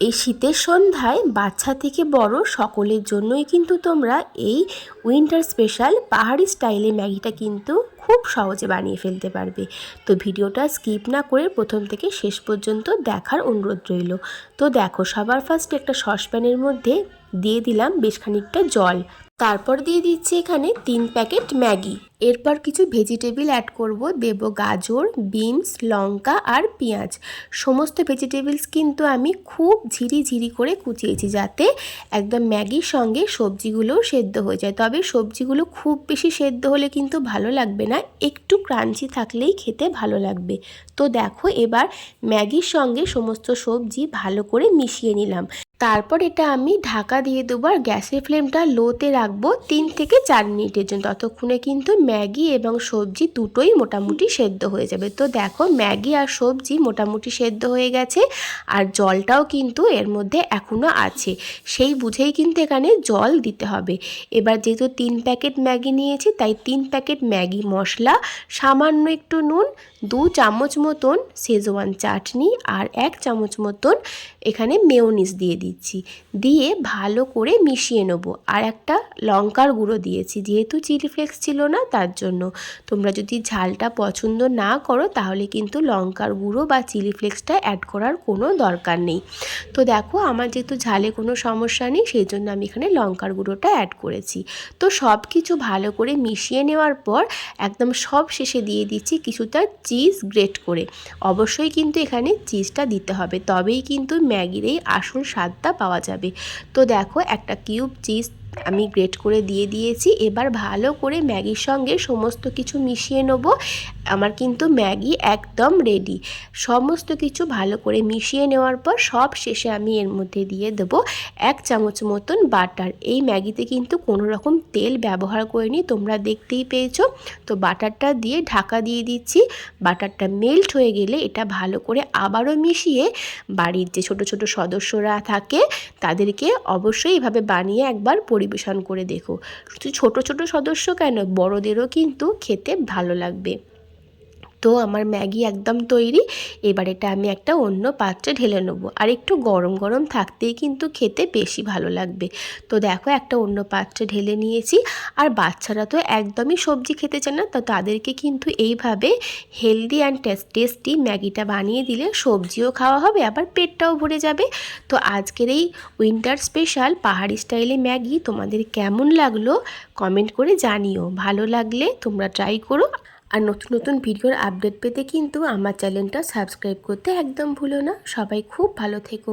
এই শীতের সন্ধ্যায় বাচ্চা থেকে বড় সকলের জন্যই কিন্তু তোমরা এই উইন্টার স্পেশাল পাহাড়ি স্টাইলে ম্যাগিটা কিন্তু খুব সহজে বানিয়ে ফেলতে পারবে। তো ভিডিওটা স্কিপ না করে প্রথম থেকে শেষ পর্যন্ত দেখার অনুরোধ রইল। তো দেখো, সবার ফার্স্ট একটা সসপ্যানের মধ্যে দিয়ে দিলাম বেশ খানিকটা জল। তারপর দিয়ে দিচ্ছি এখানে তিন প্যাকেট ম্যাগি। এরপর কিছু ভেজিটেবিল অ্যাড করব। দেব গাজর, বিনস, লঙ্কা আর পেঁয়াজ। সমস্ত ভেজিটেবলস কিন্তু আমি খুব ঝিরি ঝিরি করে কুচিয়েছি যাতে একদম ম্যাগির সঙ্গে সবজিগুলোও সেদ্ধ হয়ে যায়। তবে সবজিগুলো খুব বেশি সেদ্ধ হলে কিন্তু ভালো লাগবে না। একটু ক্রাঞ্চি থাকলেই খেতে ভালো লাগবে। তো দেখো এবার ম্যাগির সঙ্গে সমস্ত সবজি ভালো করে মিশিয়ে নিলাম। তারপর এটা আমি ঢাকা দিয়ে দেবো আর গ্যাসের ফ্লেমটা লোতে রাখব তিন থেকে চার মিনিটের জন্য। ততক্ষণে কিন্তু ম্যাগি এবং সবজি দুটোই মোটামুটি সেদ্ধ হয়ে যাবে। তো দেখো, ম্যাগি আর সবজি মোটামুটি সেদ্ধ হয়ে গেছে আর জলটাও কিন্তু এর মধ্যে এখনও আছে। সেই বুঝেই কিন্তু এখানে জল দিতে হবে। এবার যেহেতু তিন প্যাকেট ম্যাগি নিয়েছি, তাই তিন প্যাকেট ম্যাগি মশলা, সামান্য একটু নুন, দু চামচ মতন শেজওয়ান চাটনি আর এক চামচ মতন এখানে মেয়োনিজ দিয়ে দিচ্ছি। দিয়ে ভালো করে মিশিয়ে নেব। আর একটা লঙ্কার গুঁড়ো দিয়েছি। যেহেতু চিলি ফ্লেক্স ছিল না, তার জন্য। তোমরা যদি ঝালটা পছন্দ না করো, তাহলে কিন্তু লঙ্কার গুঁড়ো বা চিলি ফ্লেক্সটা অ্যাড করার কোনো দরকার নেই। তো দেখো, আমার যেহেতু ঝালে কোনো সমস্যা নেই, সেই জন্য আমি এখানে লঙ্কার গুঁড়োটা অ্যাড করেছি। তো সব কিছু ভালো করে মিশিয়ে নেওয়ার পর, একদম সব শেষে দিয়ে দিচ্ছি কিছুটা চিজ গ্রেট করে। অবশ্যই কিন্তু এখানে চিজটা দিতে হবে। তবেই কিন্তু ম্যাগির এই আসল স্বাদটা পাওয়া যাবে। তো দেখো একটা কিউব চিজ আমি গ্রেট করে দিয়ে দিয়েছি। এবার ভালো করে ম্যাগির সঙ্গে সমস্ত কিছু মিশিয়ে নেব। আমার কিন্তু ম্যাগি একদম রেডি সমস্ত কিছু ভালো করে মিশিয়ে নেওয়ার পর সব শেষে আমি এর মধ্যে দিয়ে দেব এক চামচ মতন বাটার। এই ম্যাগিতে কিন্তু কোনো রকম তেল ব্যবহার করিনি, তোমরা দেখতেই পেয়েছ। তো বাটারটা দিয়ে ঢাকা দিয়ে দিচ্ছি। বাটারটা মেল্ট হয়ে গেলে এটা ভালো করে আবারও মিশিয়ে বাড়ির যে ছোট ছোট সদস্যরা থাকে, তাদেরকে অবশ্যই এভাবে বানিয়ে একবার পরিবেশন করে দেখো। শুধু ছোট ছোট সদস্য কেন? বড়দেরও কিন্তু খেতে ভালো লাগবে। তো আমার ম্যাগি একদম তৈরি। এবার এটা আমি একটা অন্য পাত্রে ঢেলে নেব। আর একটু গরম গরম থাকতেই কিন্তু খেতে বেশি ভালো লাগবে। তো দেখো একটা অন্য পাত্রে ঢেলে নিয়েছি। আর বাচ্চারা তো একদমই সবজি খেতে চায় না, তো তাদেরকে কিন্তু এইভাবে হেলদি অ্যান্ড টেস্টি ম্যাগিটা বানিয়ে দিলে সবজিও খাওয়া হবে, আবার পেটটাও ভরে যাবে। তো আজকের এই উইন্টার স্পেশাল পাহাড়ি স্টাইলে ম্যাগি তোমাদের কেমন লাগল? কমেন্ট করে জানিও। ভালো লাগলে তোমরা ট্রাই করো। আর নতুন নতুন ভিডিওর আপডেট পেতে কিন্তু আমার চ্যানেলটা সাবস্ক্রাইব করতে একদম ভুলো না। সবাই খুব ভালো থেকো।